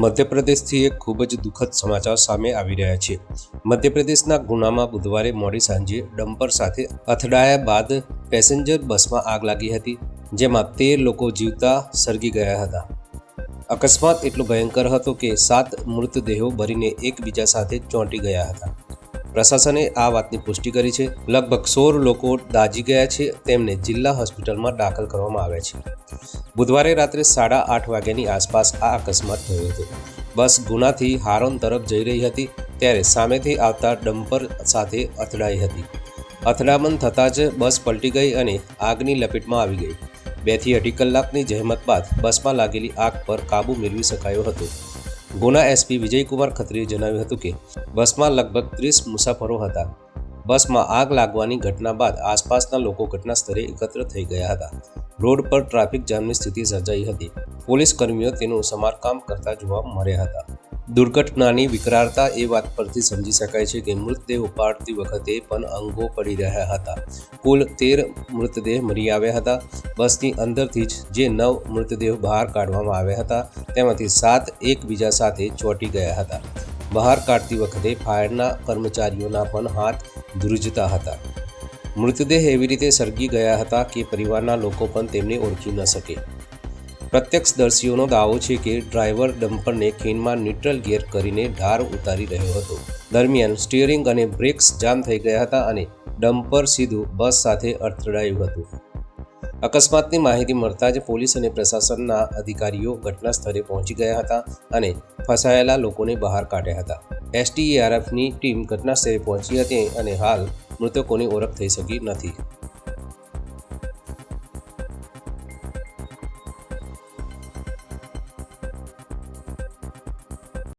મધ્યપ્રદેશથી એક ખૂબ જ દુઃખદ સમાચાર સામે આવી રહ્યા છે. મધ્યપ્રદેશના ગુનામાં બુધવારે મોડી સાંજે ડમ્પર સાથે અથડાયા બાદ પેસેન્જર બસમાં આગ લાગી હતી, જેમાં તેર લોકો જીવતા સળગી ગયા હતા. અકસ્માત એટલો ભયંકર હતો કે સાત મૃતદેહો ભરીને એકબીજા સાથે ચોંટી ગયા હતા. પ્રશાસને આ વાતની પુષ્ટિ કરી છે. લગભગ સોળ લોકો દાઝી ગયા છે. તેમને જિલ્લા હોસ્પિટલમાં દાખલ કરવામાં આવ્યા છે. બુધવારે રાત્રે સાડા આઠ વાગ્યાની આસપાસ આ અકસ્માત થયો હતો. બસ ગુનાથી હારોન તરફ જઈ રહી હતી, ત્યારે સામેથી આવતા ડમ્પર સાથે અથડાઈ હતી. અથડામણ થતાં જ બસ પલટી ગઈ અને આગની લપેટમાં આવી ગઈ. બેથી અઢી કલાકની જહેમત બાદ બસમાં લાગેલી આગ પર કાબૂ મેળવી શકાયો હતો. ગુના એસપી વિજયકુમાર ખત્રીએ જણાવ્યું હતું કે, બસમાં લગભગ ત્રીસ મુસાફરો હતા. બસમાં આગ લાગવાની ઘટના બાદ આસપાસના લોકો ઘટના સ્થળે એકત્ર થઈ ગયા હતા. રોડ પર ટ્રાફિક જામની સ્થિતિ સર્જાઈ હતી. પોલીસ કર્મીઓ તેનું સમારકામ કરતા જોવા મળ્યા હતા. દુર્ઘટનાની વિકરાળતા એ વાત પરથી સમજી શકાય છે કે મૃતદેહ ઉપાડતી વખતે પણ અંગો પડી રહ્યા હતા. કુલ તેર મૃતદેહ મરી આવ્યા હતા. બસની અંદરથી જ જે નવ મૃતદેહ બહાર કાઢવામાં આવ્યા હતા, તેમાંથી સાત એકબીજા સાથે ચોંટી ગયા હતા. બહાર કાઢતી વખતે ફાયરના કર્મચારીઓના પણ હાથ ધ્રુજતા હતા. મૃતદેહ એવી રીતે સળગી ગયા હતા કે પરિવારના લોકો પણ તેમને ઓળખી ન શકે. પ્રત્યક્ષદર્શીઓનો દાવો છે કે ડ્રાઈવર ડમ્પરને ખીણમાં ન્યુટ્રલ ગિયર કરીને ઢાર ઉતારી રહ્યો હતો. દરમિયાન સ્ટીયરિંગ અને બ્રેક્સ જામ થઈ ગયા હતા અને ડમ્પર સીધું બસ સાથે અથડાયું હતું. અકસ્માતની માહિતી મળતા જ પોલીસ અને પ્રશાસનના અધિકારીઓ ઘટના સ્થળે પહોંચી ગયા હતા અને ફસાયેલા લોકોને બહાર કાઢ્યા હતા. એસટીએઆરએફની ટીમ ઘટના સ્થળે પહોંચી હતી અને હાલ મૃતકોની ઓળખ થઈ શકી નથી.